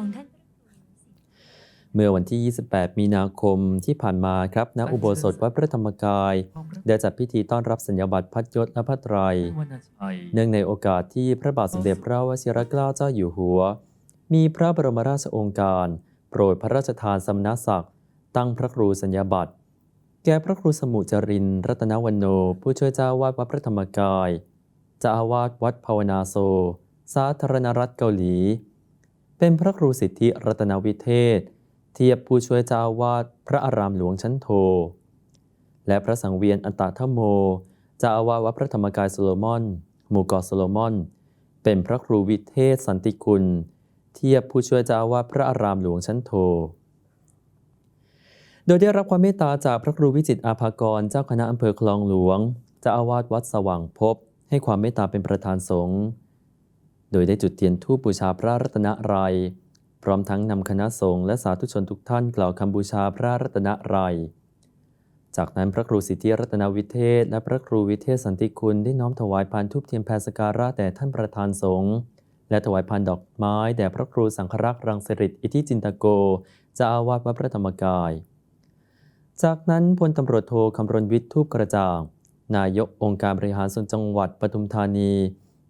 ของท่านเมื่อวันที่ 28 มีนาคมที่ผ่านมาครับ ณ อุโบสถวัดพระธรรมกาย ได้จัดพิธีต้อนรับสัญญาบัตรพัดยศและพระไตรวรรณชัยเนื่องในโอกาสที่พระบาทสมเด็จพระวชิรเกล้าเจ้าอยู่หัว มีพระบรมราชโองการ โปรดพระราชทานสมณศักดิ์ตั้งพระครูสัญญาบัตร แก่พระครูสมุจรินทร์รัตนวันโน ผู้ช่วยเจ้าวาดวัดพระธรรมกายเจ้าอาวาสวัดภาวนาโซ สาธารณรัฐเกาหลี เป็นพระครูสิทธิรัตนวิเทศ เทียบผู้ช่วยเจ้าอาวาสพระอารามหลวงชั้นโท และพระสังเวียนอันตทโมเจ้าอาวาสวัดพระธรรมกายโซโลมอน หมู่เกาะโซโลมอน เป็นพระครูวิเทศสันติคุณ เทียบผู้ช่วยเจ้าอาวาสพระอารามหลวงชั้นโท โดยได้รับความเมตตาจากพระครูวิจิตอาภากรเจ้าคณะอำเภอคลองหลวงเจ้าอาวาสวัดสว่างพบให้ความเมตตาเป็นประธานสงฆ์ โดยได้จุดเทียนธูปบูชาพระรัตนไรยพร้อมทั้งนำคณะสงฆ์และสาธุชนทุกท่านกล่าวคำบูชาพระรัตนไรยจากนั้นพระครูสิทธิรัตนวิเทศ และพระครูวิเทศสันติคุณได้น้อมถวายพานทูปเทียนแพรสการะแด่ท่านประธานสงฆ์และถวายพานดอกไม้แด่พระครูสังฆรักษ์รังสิริตอิทธิจินตโกจ้าอาวาสวัดพระธรรมกาย จากนั้นพลตำรวจโทคำรณวิทย์ทูปกระจ่าง นายกองค์การบริหารส่วนจังหวัดปทุมธานี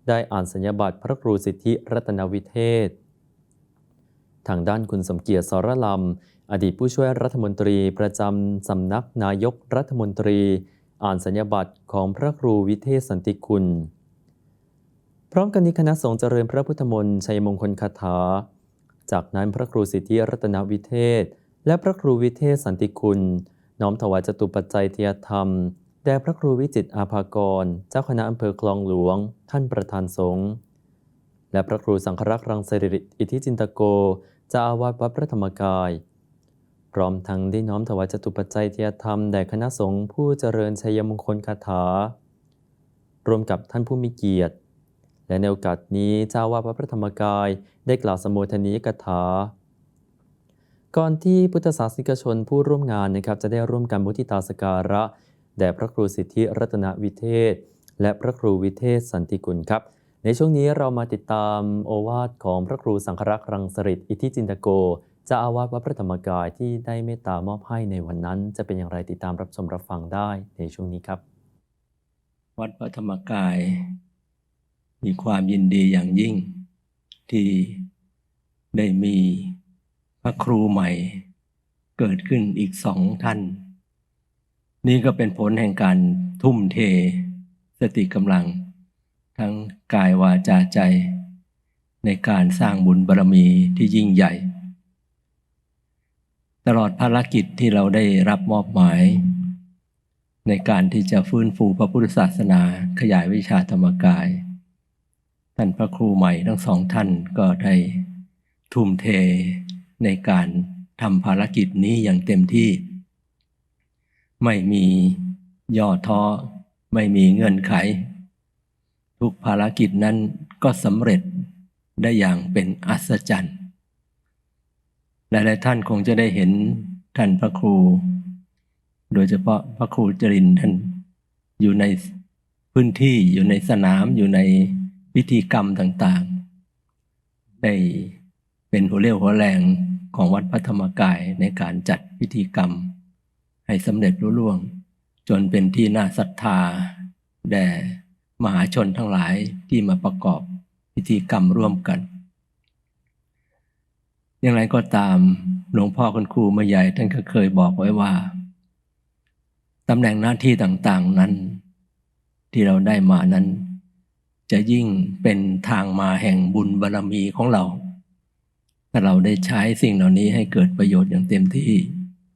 ได้อ่านสัญญาบัตรพระครูสิทธิรัตนวิเทศ ทางด้านคุณสมเกียรติสรลำอดีตผู้ช่วยรัฐมนตรีประจำสำนักนายกรัฐมนตรี อ่านสัญญาบัตรของพระครูวิเทศสันติคุณ พร้อมกันนี้คณะสงฆ์เจริญพระพุทธมนต์ชัยมงคลคาถา จากนั้นพระครูสิทธิรัตนวิเทศ และพระครูวิเทศสันติคุณ น้อมถวายจตุปัจจัยเทียธรรม แด่พระครูวิจิตอาภากร เจ้าคณะอำเภอคลองหลวง ท่านประธานสงฆ์ และพระครูสังฆรักษ์รังสิริอิทธิจินตโกเจ้าอาวาสวัดพระธรรมกาย พร้อมทั้งได้น้อมถวายจตุปัจจัยเทียธรรมแด่คณะสงฆ์ผู้เจริญชัยมงคลคาถา รวมกับท่านผู้มีเกียรติ และในโอกาสนี้เจ้าอาวาสวัดพระธรรมกายได้กล่าวสมโภชนียกถาก่อนที่พุทธศาสนิกชนผู้ร่วมงานนะครับจะได้ร่วมกันมุทิตาสการะ แด่พระครูสิทธิรัตนวิเทศ และพระครูวิเทศสันติกุลครับ ในช่วงนี้เรามาติดตามโอวาทของพระครูสังฆรักษ์รังสริตอิทธิจินตโกจ้าอาวาสวัดพระธรรมกายที่ได้เมตตามอบให้ในวันนั้น จะเป็นอย่างไรติดตามรับชมรับฟังได้ในช่วงนี้ครับ วัดพระธรรมกาย มีความยินดีอย่างยิ่ง ที่ได้มีพระครูใหม่ เกิดขึ้นอีกสองท่าน นี่ก็เป็นผลแห่งการทุ่มเท สติกำลัง ทั้งกายวาจาใจ ในการสร้างบุญบารมีที่ยิ่งใหญ่ ตลอดภารกิจที่เราได้รับมอบหมาย ในการที่จะฟื้นฟูพระพุทธศาสนาขยายวิชาธรรมกาย ท่านพระครูใหม่ทั้งสองท่านก็ได้ทุ่มเทในการทำภารกิจนี้อย่างเต็มที่ ไม่มีย่อท้อ ไม่มีเงื่อนไข ทุกภารกิจนั้นก็สำเร็จได้อย่างเป็นอัศจรรย์หลายๆท่านคงจะได้เห็นท่านพระครู โดยเฉพาะพระครูจรินท์ท่านอยู่ในพื้นที่อยู่ในสนามอยู่ในพิธีกรรมต่างๆ ได้เป็นหัวเรี่ยวหัวแรงของวัดพระธรรมกายในการจัดพิธีกรรม ให้สำเร็จรุ่ล่วง จนเป็นที่น่าศรัทธา แด่มหาชนทั้งหลายที่มาประกอบพิธีกรรมร่วมกัน อย่างไรก็ตามหลวงพ่อคุณครูมาใหญ่ท่านก็เคยบอกไว้ว่าตำแหน่งหน้าที่ต่างๆนั้น ที่เราได้มานั้น จะยิ่งเป็นทางมาแห่งบุญบารรมีของเรา ถ้าเราได้ใช้สิ่งเหล่านี้ให้เกิดประโยชน์อย่างเต็มที่